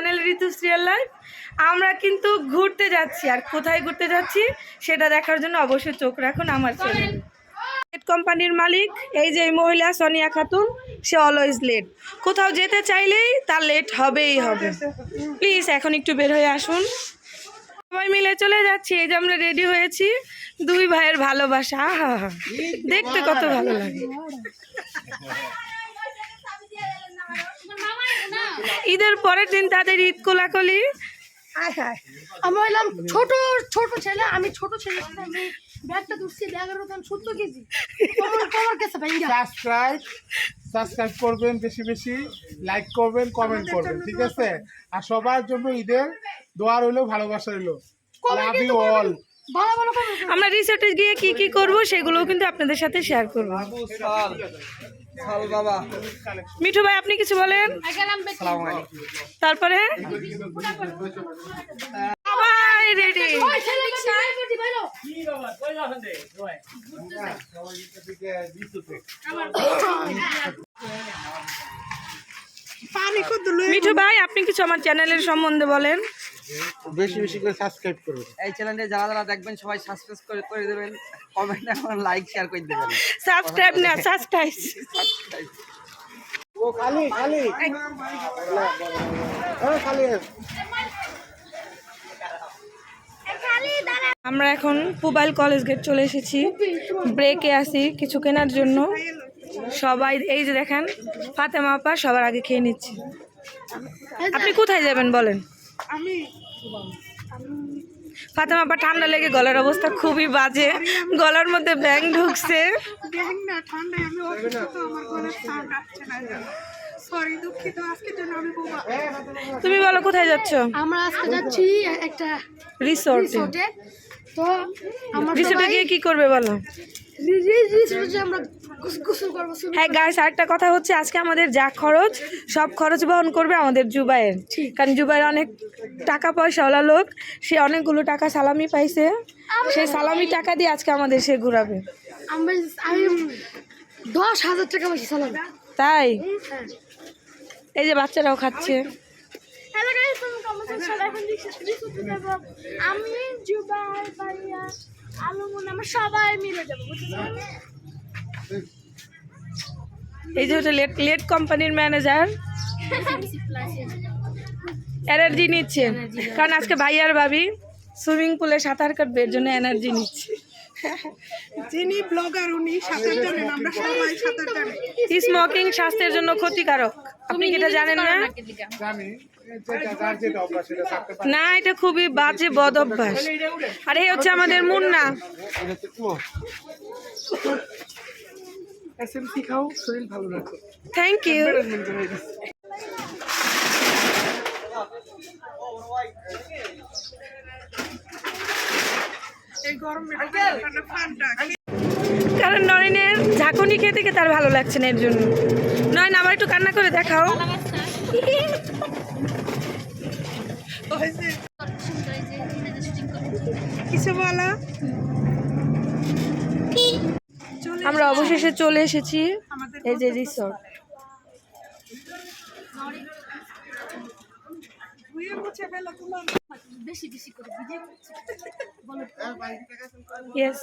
Channel ঋতুশ্রিয়াল life আমরা কিন্তু ঘুরতে যাচ্ছি। আর কোথায় ঘুরতে যাচ্ছি, সেটা দেখার জন্য অবশ্যই চোখ রাখুন আমার চ্যানেলে লেট কোম্পানির মালিক, এই যে মহিলা, সোনিয়া খাতুন, সে অলওয়েজ লেট কোথাও যেতে চাইলেই তার লেট হবেই হবে। প্লিজ এখন একটু বের হয়ে আসুন। সবাই মিলে চলে যাচ্ছি, এই যে আমরা রেডি হয়েছি দুই ভাইয়ের ভালোবাসা। দেখতে কত ভালো লাগে। ঈদের পরের দিন তাদের ঈদ কোলাকলি? হায় হায়। আমি হইলাম ছোট ছোট ছেলে আমি ছোট ছেলে আমি ব্যাগটা ধরছি সত্তর কেজি। কমর সাবস্ক্রাইব সাবস্ক্রাইব করবেন বেশি বেশি লাইক করবেন কমেন্ট করবেন ঠিক আছে? আর সবার জন্য ঈদের দোয়া রইল ভালোবাসা রইল। লাভ ইউ অল আমরা রিসোর্টে গিয়ে কি কি করব সেগুলোও কিন্তু আপনাদের সাথে শেয়ার করব। মিঠু ভাই আপনি কিছু বলেন? তারপরে? সবাই রেডি মিঠু ভাই আপনি কিছু আমার চ্যানেলের সম্বন্ধে বলেন। বেশি বেশি করে সাবস্ক্রাইব করবেন। এই চ্যানেলে যারা যারা দেখবেন সবাই সাবস্ক্রাইব করে করে দেবেন। কমেন্ট এবং লাইক শেয়ার করে দেবেন। সাবস্ক্রাইব না সাবস্ক্রাইব ও খালি খালি। ও খালি। আমরা এখন পুবাইল কলেজ গেট চলে এসেছি। ব্রেকে আসি কিছু কেনার জন্য। সবাই এই যে দেখেন ফাতেমা আপা সবার আগে খেয়ে নিচ্ছে। আপনি কোথায় যাবেন বলেন? ফাতেমা আপা ঠান্ডা লেগে গলার অবস্থা খুবই বাজে। গলার মধ্যে ব্যাং ঢুকছে। তুমি বলো কোথায় যাচ্ছ? আমরা আজকে যাচ্ছি একটা রিসোর্টে তো আমরা রিসোর্টে গিয়ে কি করবে বলো? হ্যাঁ গাইস আরেকটা কথা হচ্ছে আজকে আমাদের যা খরচ সব খরচ বহন করবে আমাদের জুবাইয়ের। কারণ জুবাইয়ের অনেক টাকা পয়সাওয়ালা লোক সে অনেকগুলো টাকা সালামি পাইছে। সেই সালামি টাকা দিয়ে আজকে আমাদের সে ঘুরাবে। আমি দশ হাজার টাকা বেশি চালাবো তাই? এই যে বাচ্চারাও খাচ্ছে। আমি জুবাই ভাইয়া। আলমুন আমরা সবাই মিলে যাব বুঝছেন এই যে হচ্ছে লেট লেট কোম্পানির ম্যানেজার। এনার্জি নিচ্ছে। কারণ আজকে ভাইয়ার ভাবি সুইমিং পুলে সাঁতার কাটবে এর জন্য এনার্জি নিচ্ছে। যিনি ব্লগার উনি সাঁতার জানেন আমরা সবাই সাঁতার জানি। স্মোকিং স্বাস্থ্যের জন্য ক্ষতিকারক। আপনি কি এটা জানেন না? না এটা খুবই বাজে বদ অভ্যাস। আর এই হচ্ছে আমাদের মুন্না। এসএমসি খাও শরীর ভালো রাখো। থ্যাংক ইউ এই কারণ নয়নের ঝাঁকুনি খেতে খেতে তার ভালো লাগছে না এর জন্য। নয়ন আবার একটু কান্না করে দেখাও। কিছু বলা? আমরা অবশেষে চলে এসেছি। এই যে রিসর্ট বেশি বেশি করে ভিডিও করছি। ইয়েস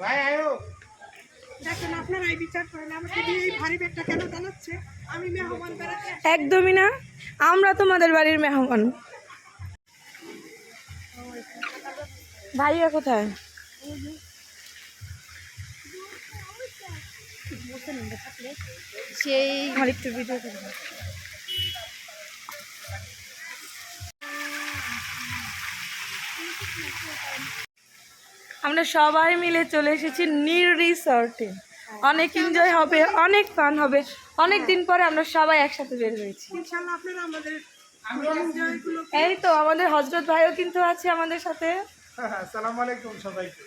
ভাই আয়ো দেখেন আপনারাই বিচার করেন আমাকে দিয়ে এই ভারী ব্যাগটা কেন টানাচ্ছে? আমি মেহমান বেড়াতে একদমই না। আমরা তোমাদের বাড়ির মেহমান। ভাইয়া কোথায়? সেই আর ভিডিও করব আমরা সবাই মিলে চলে এসেছি নীর রিসর্টে। অনেক এনজয় হবে অনেক ফান হবে। অনেক দিন পরে আমরা সবাই একসাথে বের হয়েছি। ইনশাল্লাহ আপনারা আমাদের এই তো আমাদের হজরত ভাইও কিন্তু আছে আমাদের সাথে। সালাম আলাইকুম সবাইকে।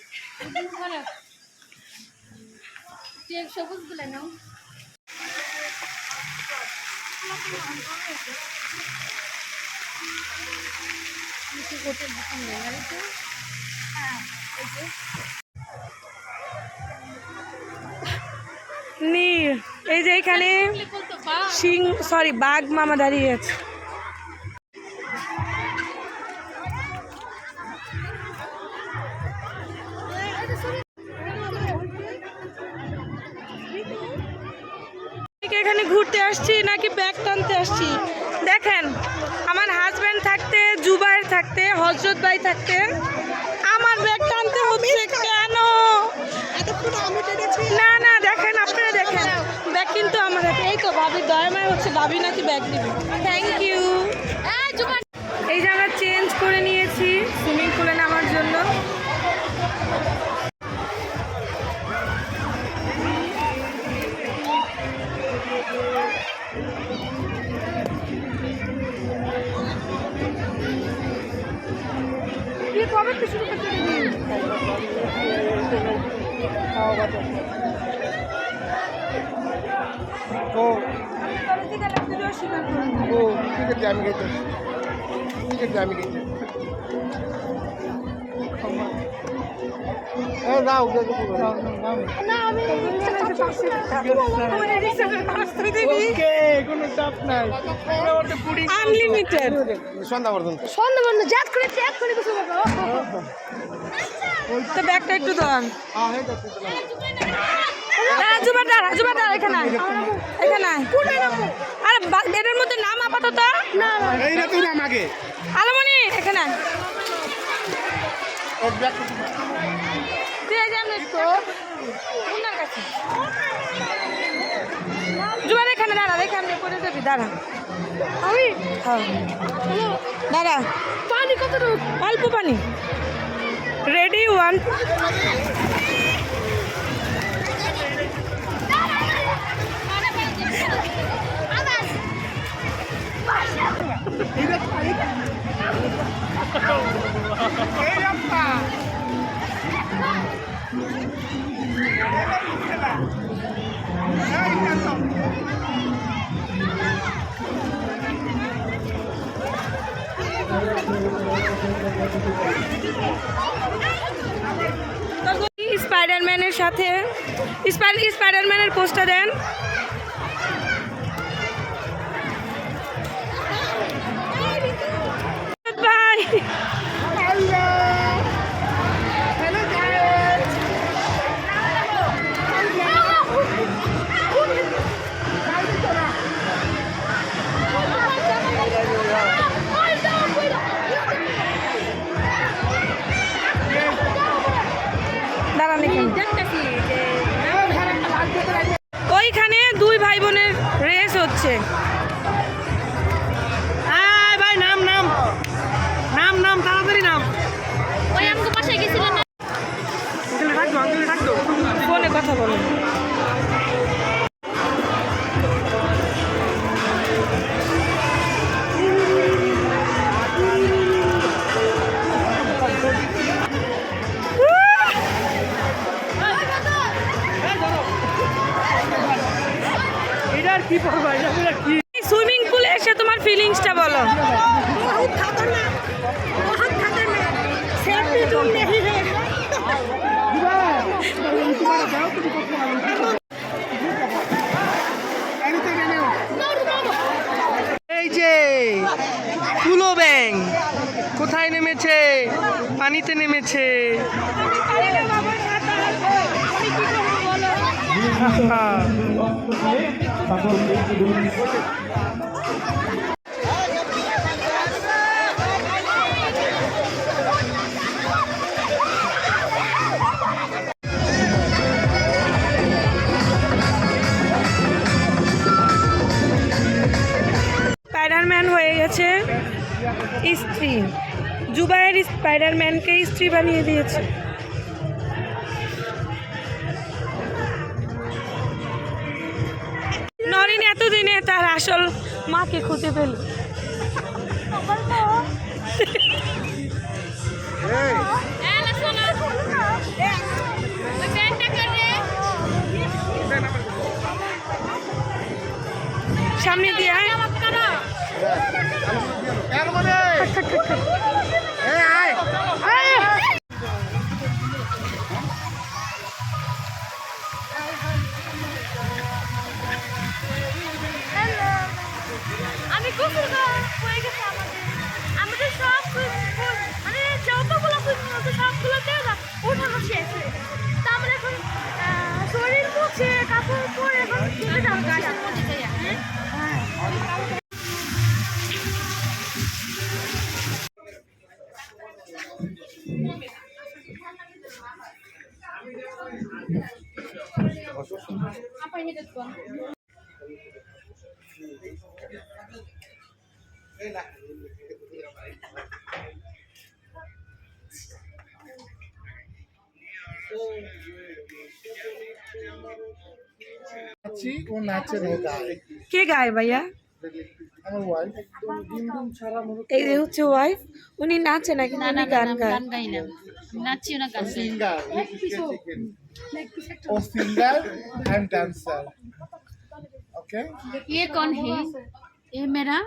সবুজগুলো নাও নি এই যে এখানে সিং সরি বাঘ মামা দাঁড়িয়ে আছে। এখানে ঘুরতে আসছি নাকি ব্যাগ টানতে আসছি? দেখেন, আমার হাজব্যান্ড থাকতে, জুবাইর থাকতে, হজরত ভাই থাকতে, আমার ব্যাগ টানতে হচ্ছে তো ভাবির দয়াময় হচ্ছে ভাবি নাকি ব্যাগ দিবে থ্যাংক ইউ এই যে আমরা চেঞ্জ করে নিয়েছি সুইমিং পুলে নামার জন্য। কবে থেকে শুরু করতে ও। ও ঠিক আছে আমি গেছি। ঠিক আছে আমি গেছি। এ যাও কোনো চাপ নাই। আনলিমিটেড সন্ধ্যা পর্যন্ত সন্ধ্যা বন্ধ জাত করে ত্যাগ করে কিছু তো ব্যাগটা একটু দাঁড়া জুবার দাঁড়া এখানে এখানে আরে বা- বেডের মধ্যে নাম আপাতত? না না এই না তুই নাম আগে। আলমনি এখানে জুবার দাঁড়া দেখে আমি পড়ে যাবি দাঁড়া। আমি? হ্যাঁ। দাঁড়া। পানি কতটুকু? অল্প পানি। রেডি ওয়ান স্পাইডারম্যানের সাথে স্পাই- স্পাইডারম্যানের পোস্টার দেন নাম তাড়াতাড়ি নাম ওই আমাকে বাসায় গেছিলেন না? আঙ্কেলে ডাকতো আঙ্কেলে ডাকতো ফোনে কথা বলো। কি পড়বা এটা কি? সুইমিং পুলে এসে তোমার ফিলিংসটা বলো। নেমেছে পানিতে নেমেছে। হয়ে গেছে। স্ত্রী জুবাইয়ের স্পাইডারম্যানকে স্ত্রী বানিয়ে দিয়েছে নরিন এতদিনে তার আসল মাকে খুঁজে পেল সামনে দিয়ে নাচি ও নাচে রে গায় কে গায় ভাইয়া আমার ওয়াইফ এই যে হচ্ছে ওয়াইফ উনি নাচে না কিন্তু উনি গান গায় গাই না নাচিও না গান গাই singer O singer and dancer okay ये कौन है ये मेरा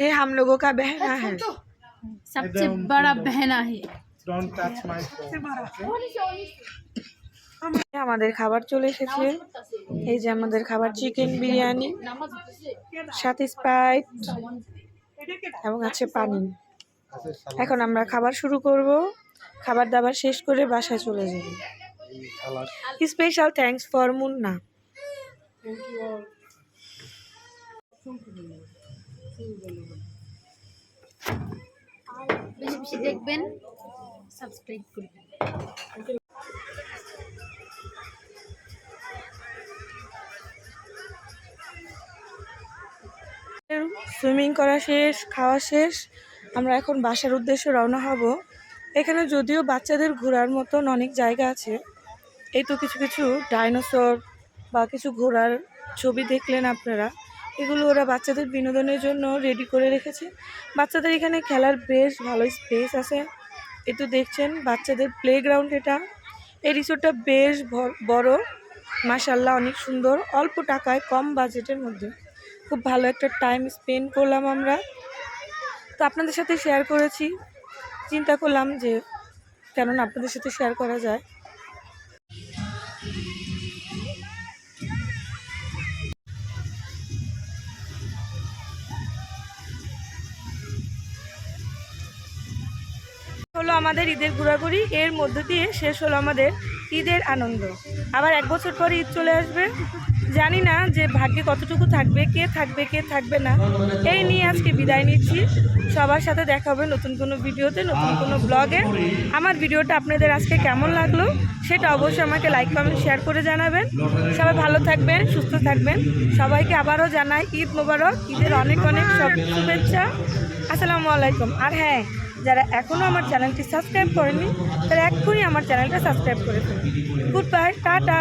हे हम लोगों का बहना है सबसे बड़ा बहना है डोंट टच माय फोन আমাদের খাবার চলে এসেছে। এই যে আমাদের খাবার চিকেন বিরিয়ানি, সাথে স্প্রাইট এবং আছে পানি। এখন আমরা খাবার শুরু করব। খাবার দাবার শেষ করে বাসায় চলে যাব। Special thanks for Munna. দেখবেন, সাবস্ক্রাইব করবেন। সুইমিং করা শেষ, খাওয়া শেষ, আমরা এখন বাসার উদ্দেশ্যে রওনা হব। এখানে যদিও বাচ্চাদের ঘোরার মতন অনেক জায়গা আছে, এই তো কিছু কিছু ডাইনোসর বা কিছু ঘোরার ছবি দেখলেন আপনারা। এগুলো ওরা বাচ্চাদের বিনোদনের জন্য রেডি করে রেখেছে। বাচ্চাদের এখানে খেলার বেশ ভালো স্পেস আছে। এই তো দেখছেন বাচ্চাদের প্লেগ্রাউন্ড এটা। এই রিসোর্টটা বেশ বড় মাসাল্লাহ অনেক সুন্দর, অল্প টাকায় কম বাজেটের মধ্যে। খুব ভালো একটা টাইম স্পেন্ড করলাম আমরা। তো আপনাদের সাথে শেয়ার করেছি। চিন্তা করলাম যে, কেননা আপনাদের সাথে শেয়ার করা যায়। হলো আমাদের ঈদের ঘোরাঘুরি। এর মধ্য দিয়ে শেষ হলো আমাদের ঈদের আনন্দ। আবার এক বছর পর ঈদ চলে আসবে। জানি না যে ভাগ্যে কতটুকু থাকবে, কে থাকবে কে থাকবে না। এই নিয়ে আজকে বিদায় নিচ্ছি। সবার সাথে দেখা হবে নতুন কোনো ভিডিওতে, নতুন কোনো ব্লগে। আমার ভিডিওটা আপনাদের আজকে কেমন লাগল সেটা অবশ্যই আমাকে লাইক কমেন্ট শেয়ার করে জানাবেন। সবাই ভালো থাকবেন, সুস্থ থাকবেন। সবাইকে আবারও জানাই ঈদ মোবারক। ঈদের অনেক অনেক সব শুভেচ্ছা। আসসালামু আলাইকুম। আর হ্যাঁ যারা এখনও আমার চ্যানেলটি সাবস্ক্রাইব করেনি তারা এক্ষুনি আমার চ্যানেলটা সাবস্ক্রাইব করে ফেলুন। Good bye, tata.